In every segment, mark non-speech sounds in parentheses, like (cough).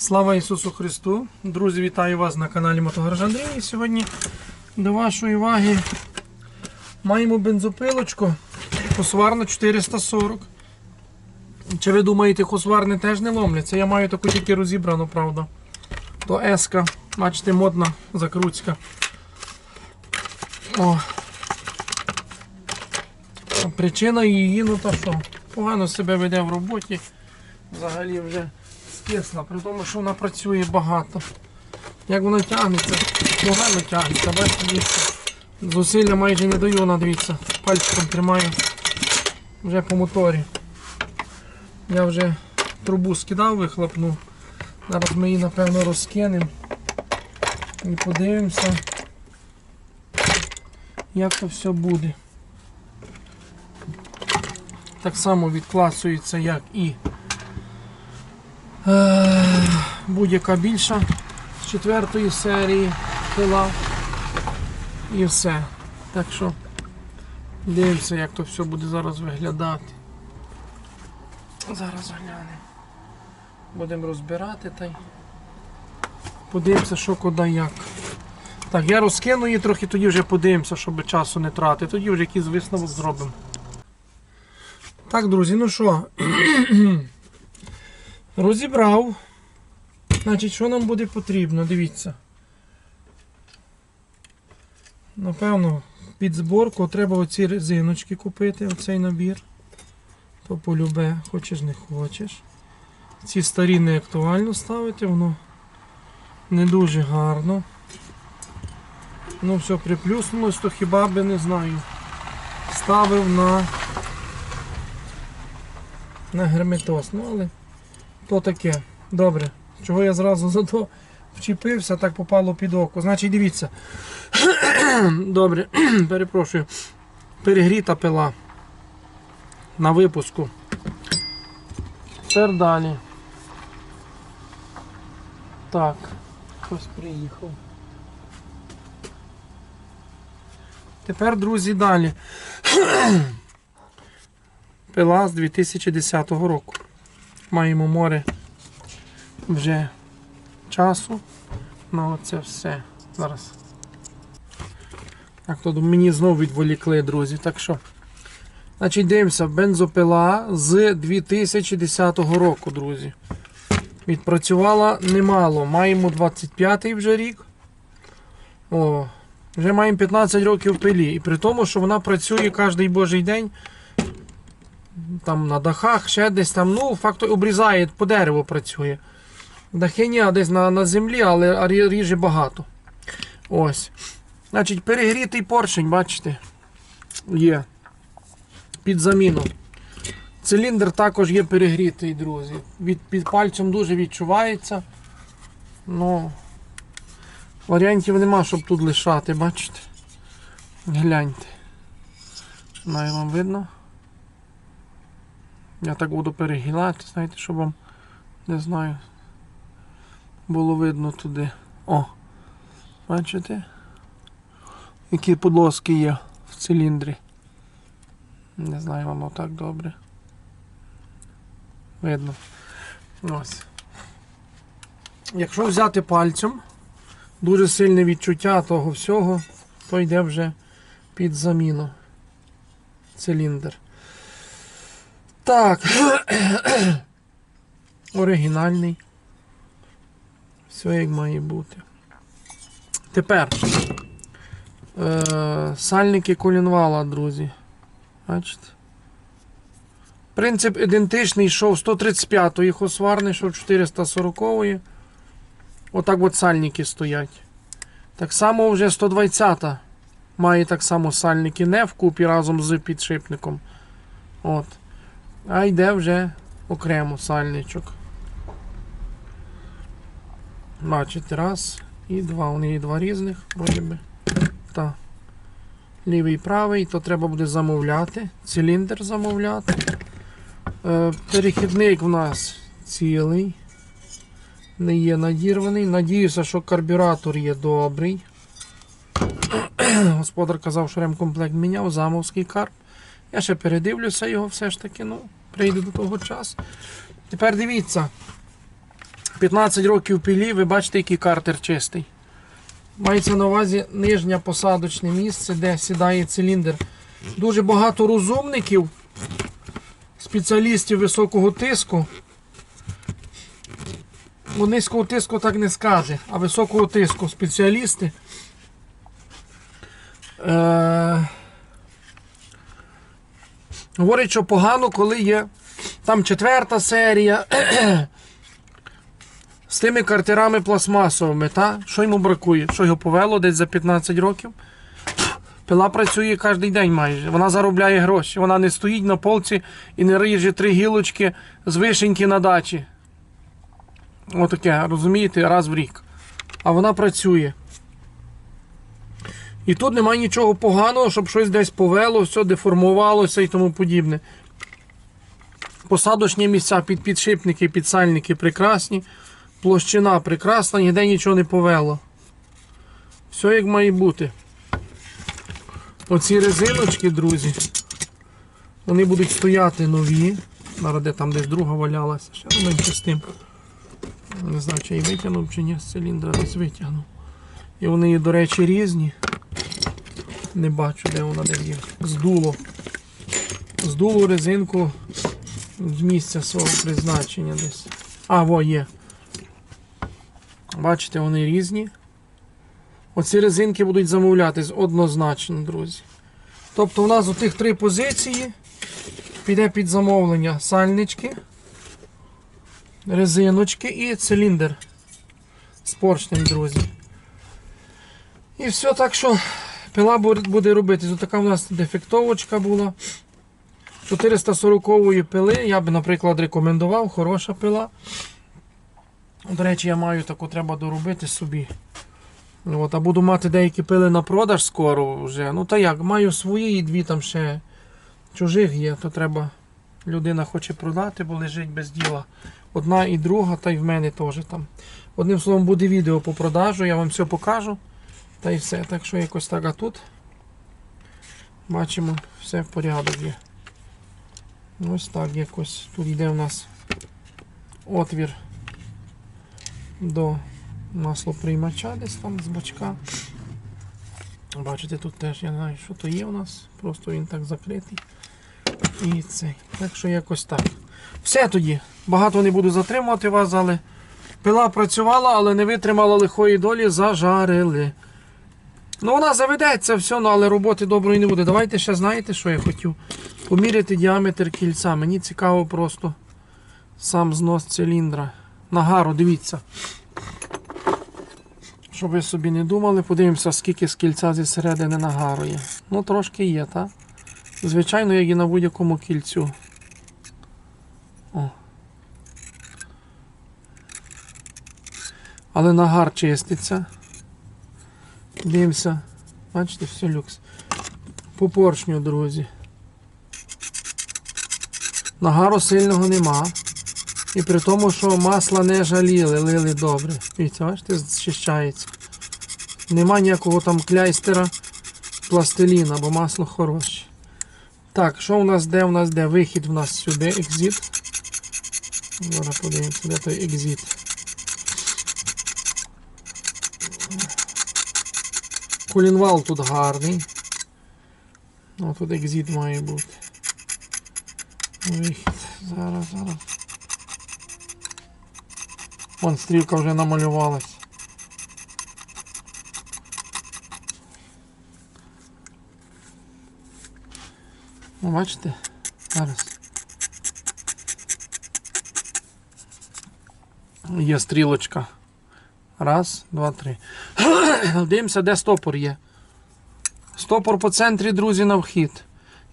Слава Ісусу Христу! Друзі, вітаю вас на каналі Мотогараж Андрій. І сьогодні до вашої уваги маємо бензопилочку Хосварна 440. Чи ви думаєте, хосварни теж не ломляться? Я маю таку тільки розібрану, правда. То еска, бачите, модна закрутська. О. Причина її, ну та що, погано себе веде в роботі. Взагалі вже скисла, при тому, що вона працює багато. Як вона тягнеться, погано тягнеться, бачите, дивіться. Зусилля майже не даю, вона дивіться, пальчиком тримаю вже по моторі. Я вже трубу скидав, вихлопнув. Зараз ми її напевно розкинемо і подивимося, як то все буде. Так само відклацується, як і Е, будь-яка більша з четвертої серії пила і все. Так що дивимося, як то все буде зараз виглядати. Зараз глянемо. Будемо розбирати та й подивимося, що куди як. Так, я розкину її трохи, тоді вже подивимося, щоб часу не тратити. Тоді вже якийсь висновок зробимо. Так, друзі, ну що, (clears throat) Розібрав. Значить, що нам буде потрібно? Дивіться. Напевно, під зборку треба оці резиночки купити, оцей набір. То полюбе, хочеш не хочеш. Ці старі не актуально ставити, воно не дуже гарно. Ну, все приплюснулось, то хіба би не знаю. Ставив на, на герметоз. Ну, але то таке. Добре. Чого я зразу за то вчепився, так попало під око. Значить, дивіться. (clears throat) Добре, (clears throat) перепрошую. Перегріта пила на випуску. Тепер далі. Так, хтось приїхав. Тепер, друзі, далі. (clears throat) Пила з 2010 року маємо море вже часу на оце все. Зараз. Так, то мені знову відволікли, друзі. Так що, значить, дивимося, бензопила з 2010 року, друзі. Відпрацювала немало. Маємо 25-й вже рік. О, вже маємо 15 років пилі. І при тому, що вона працює кожен божий день там на дахах, ще десь там, ну, факто обрізає, по дереву працює. Дахи ні, а десь на на землі, але ріже багато. Ось. Значить, перегрітий поршень, бачите, є. Під заміну. Циліндр також є перегрітий, друзі. Від, під пальцем дуже відчувається. Ну, варіантів нема, щоб тут лишати, бачите? Гляньте. Знаю, вам видно. Я так буду перегинати, знаєте, щоб вам, не знаю, було видно туди. О! Бачите? Які подложки є в циліндрі. Не знаю, воно так добре. Видно. Ось. Якщо взяти пальцем, дуже сильне відчуття того всього, то йде вже під заміну. Циліндр. Так. (coughs) Оригінальний. Все як має бути. Тепер е, сальники колінвала, друзі. Бачите? Принцип ідентичний, йшов 135-ї хосварний, йшов 440-ї. Отак от сальники стоять. Так само вже 120-та має так само сальники не вкупі разом з підшипником. От. А йде вже окремо сальничок. Бачите, раз і два. Вони є два різних, вроді би. Та. Лівий правий, то треба буде замовляти. Циліндр замовляти. Е, перехідник в нас цілий. Не є надірваний. Надіюся, що карбюратор є добрий. (clears throat) Господар казав, що ремкомплект міняв, замовський карп. Я ще передивлюся його все ж таки, ну, прийде до того часу. Тепер дивіться. 15 років пілі, ви бачите, який картер чистий. Мається на увазі нижнє посадочне місце, де сідає циліндр. Дуже багато розумників, спеціалістів високого тиску. Ну, низького тиску так не скаже, а високого тиску спеціалісти. Е- говорять, що погано, коли є там четверта серія з тими картерами пластмасовими. Та? Що йому бракує? Що його повело десь за 15 років? Пила працює кожен день майже. Вона заробляє гроші. Вона не стоїть на полці і не ріже три гілочки з вишеньки на дачі. Отаке, розумієте, раз в рік. А вона працює. І тут немає нічого поганого, щоб щось десь повело, все деформувалося і тому подібне. Посадочні місця під підшипники, підсальники прекрасні. Площина прекрасна, ніде нічого не повело. Все як має бути. Оці резиночки, друзі, вони будуть стояти нові. Зараз де там десь друга валялася. Ще менше з тим. Не знаю, чи її витягнув, чи ні, з циліндра десь витягнув. І вони, є, до речі, різні. Не бачу, де вона де є. Здуло. Здуло резинку з місця свого призначення десь. А, во є. Бачите, вони різні. Оці резинки будуть замовлятись однозначно, друзі. Тобто у нас у тих три позиції піде під замовлення сальнички, резиночки і циліндр з поршнем, друзі. І все, так що пила буде робити. Ось така у нас дефектовочка була. 440 пили, я би, наприклад, рекомендував, хороша пила. До речі, я маю таку, треба доробити собі. Ну, От, а буду мати деякі пили на продаж скоро вже. Ну та як, маю свої і дві там ще чужих є, то треба. Людина хоче продати, бо лежить без діла. Одна і друга, та й в мене теж там. Одним словом, буде відео по продажу, я вам все покажу. Та й все. Так що якось так, а тут бачимо, все в порядок є. Ось так якось. Тут йде у нас отвір до маслоприймача десь там з бочка. Бачите, тут теж я не знаю, що то є у нас. Просто він так закритий. І цей. Так що якось так. Все тоді. Багато не буду затримувати вас, але пила працювала, але не витримала лихої долі, зажарили. Ну, вона заведеться, все, ну, але роботи доброї не буде. Давайте ще знаєте, що я хотів? Поміряти діаметр кільця. Мені цікаво просто сам знос циліндра. Нагару, дивіться. Щоб ви собі не думали, подивимося, скільки з кільця зі середини нагару є. Ну, трошки є, так? Звичайно, як і на будь-якому кільцю. О. Але нагар чиститься. Дивимося. Бачите, все люкс. По поршню, друзі. Нагару сильного нема. І при тому, що масла не жаліли, лили добре. Дивіться, бачите, зчищається. Нема ніякого там кляйстера, пластиліна, бо масло хороше. Так, що у нас де? У нас де? Вихід у нас сюди, екзит. Зараз подивимося, де той екзит. Колінвал тут гарний. О, тут екзит має бути. Вихід. Зараз, зараз. Вон стрілка вже намалювалась. Ну, бачите? Зараз. Є стрілочка. Раз, два, три. (coughs) Дивимося, де стопор є. Стопор по центрі, друзі, на вхід.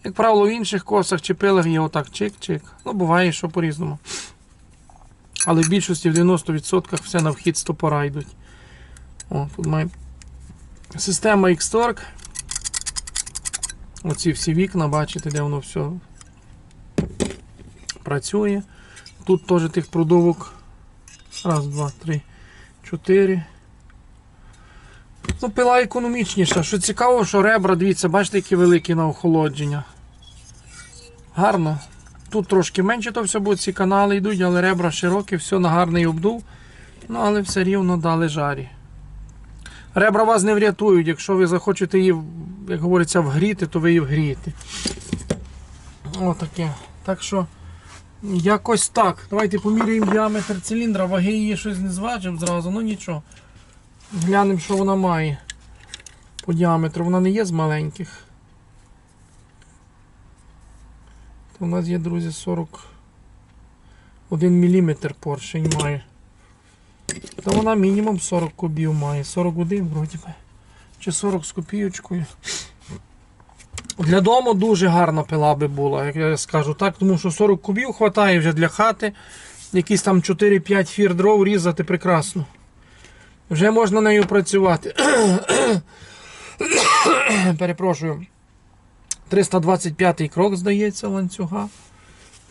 Як правило, в інших косах чи пилах є отак чик-чик. Ну, буває, що по-різному. Але в більшості в 90% все на вхід стопора йдуть. О, тут має система X-Torque. Оці всі вікна, бачите, де воно все працює. Тут теж тих продувок. Раз, два, три, чотири. Ну, пила економічніша. Що цікаво, що ребра, дивіться, бачите, які великі на охолодження. Гарно. Тут трошки менше то все буде, ці канали йдуть, але ребра широкі, все на гарний обдув. Ну, але все рівно дали жарі. Ребра вас не врятують. Якщо ви захочете її, як говориться, вгріти, то ви її вгрієте. Отаке. Так що, якось так. Давайте поміряємо діаметр циліндра, ваги її щось не зважимо зразу, ну нічого. Глянемо, що вона має по діаметру. Вона не є з маленьких. То у нас є, друзі, 41 мм поршень має. То вона мінімум 40 кубів має. 41 вроді би. Чи 40 з копійочкою. Для дому дуже гарна пила би була, як я скажу так, тому що 40 кубів вистачає вже для хати. Якісь там 4-5 фір дров різати прекрасно. Вже можна нею працювати. (coughs) Перепрошую. 325 крок, здається, ланцюга.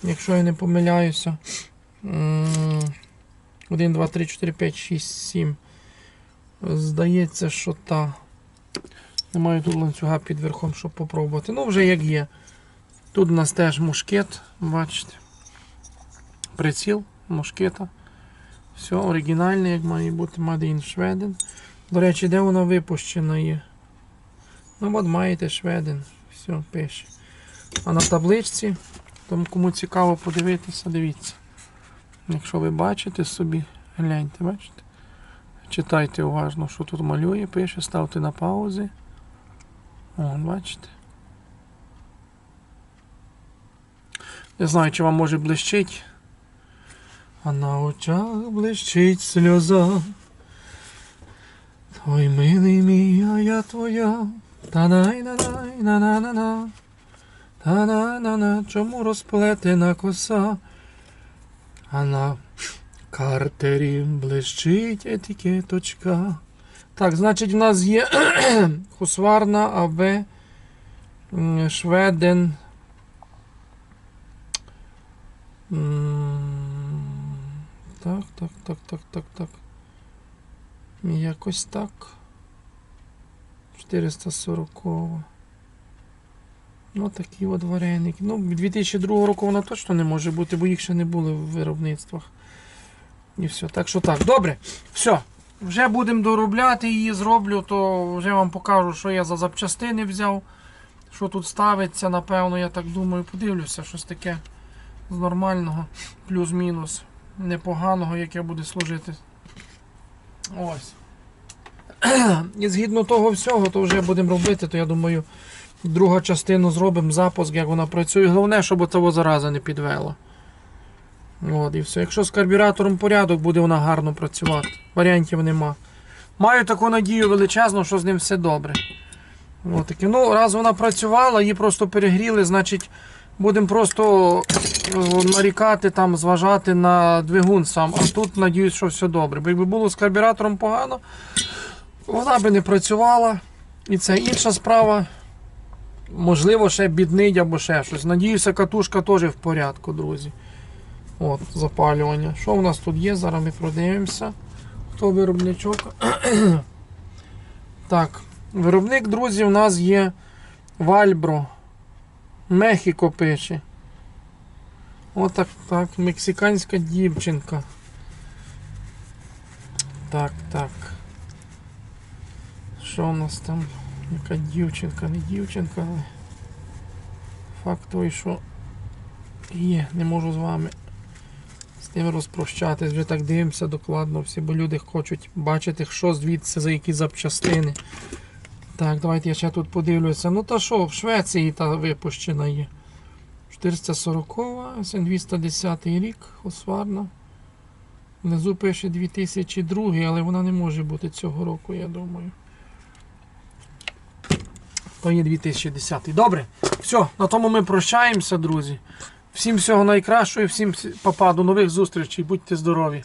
Якщо я не помиляюся. 1, 2, 3, 4, 5, 6, 7. Здається, що та. Немає тут ланцюга під верхом, щоб попробувати. Ну, вже як є. Тут у нас теж мушкет, бачите. Приціл, мушкета. Все оригінальне, як має бути Made in Sweden. До речі, де вона випущена є? Ну от маєте Шведен. Все, пише. А на табличці, тому кому цікаво подивитися, дивіться. Якщо ви бачите собі, гляньте, бачите? Читайте уважно, що тут малює, пише, ставте на паузи. О, бачите. Не знаю, чи вам може блищить. А на очах блищить сльоза. Ой, милий мій, а я твоя. Та най на най на на на на та на на на чому розплетена коса? А на картері блищить етикеточка. Так, значить, в нас є (clears throat) Хусварна АВ Шведен. Так, так, так, так, так, так. Якось так. 440. Ну, такі от вареники. Ну, 2002 року вона точно не може бути, бо їх ще не було в виробництвах. І все. Так що так. Добре. Все. Вже будемо доробляти її, зроблю, то вже вам покажу, що я за запчастини взяв. Що тут ставиться, напевно, я так думаю, подивлюся, щось таке з нормального, плюс-мінус, непоганого, яке буде служити. Ось. (clears throat) І згідно того всього, то вже будемо робити, то я думаю, другу частину зробимо запуск, як вона працює. Головне, щоб того зараза не підвела. От, і все. Якщо з карбюратором порядок, буде вона гарно працювати. Варіантів нема. Маю таку надію величезну, що з ним все добре. От таке. Ну, раз вона працювала, її просто перегріли, значить будемо просто е, нарікати, там, зважати на двигун сам. А тут надіюсь, що все добре. Бо якби було з карбюратором погано, вона би не працювала. І це інша справа. Можливо, ще біднить або ще щось. Надіюся, катушка теж в порядку, друзі. От, запалювання. Що у нас тут є? Зараз ми продивимося. Хто виробничок? (clears throat) так, виробник, друзі, у нас є Вальбро. Мехіко пише. Отак, так, мексиканська дівчинка. Так, так. Що у нас там? Яка дівчинка, не дівчинка, але факт той, що є, не можу з вами з тим розпрощатись. Вже так дивимося докладно всі, бо люди хочуть бачити, що звідси за які запчастини. Так, давайте я ще тут подивлюся. Ну та що, в Швеції та випущена є. 440, СН 210 рік, Хосварна. Внизу пише 2002, але вона не може бути цього року, я думаю. То є 2010. Добре, все, на тому ми прощаємося, друзі. Всім всього найкращого, всім папа, до нових зустрічей, будьте здорові.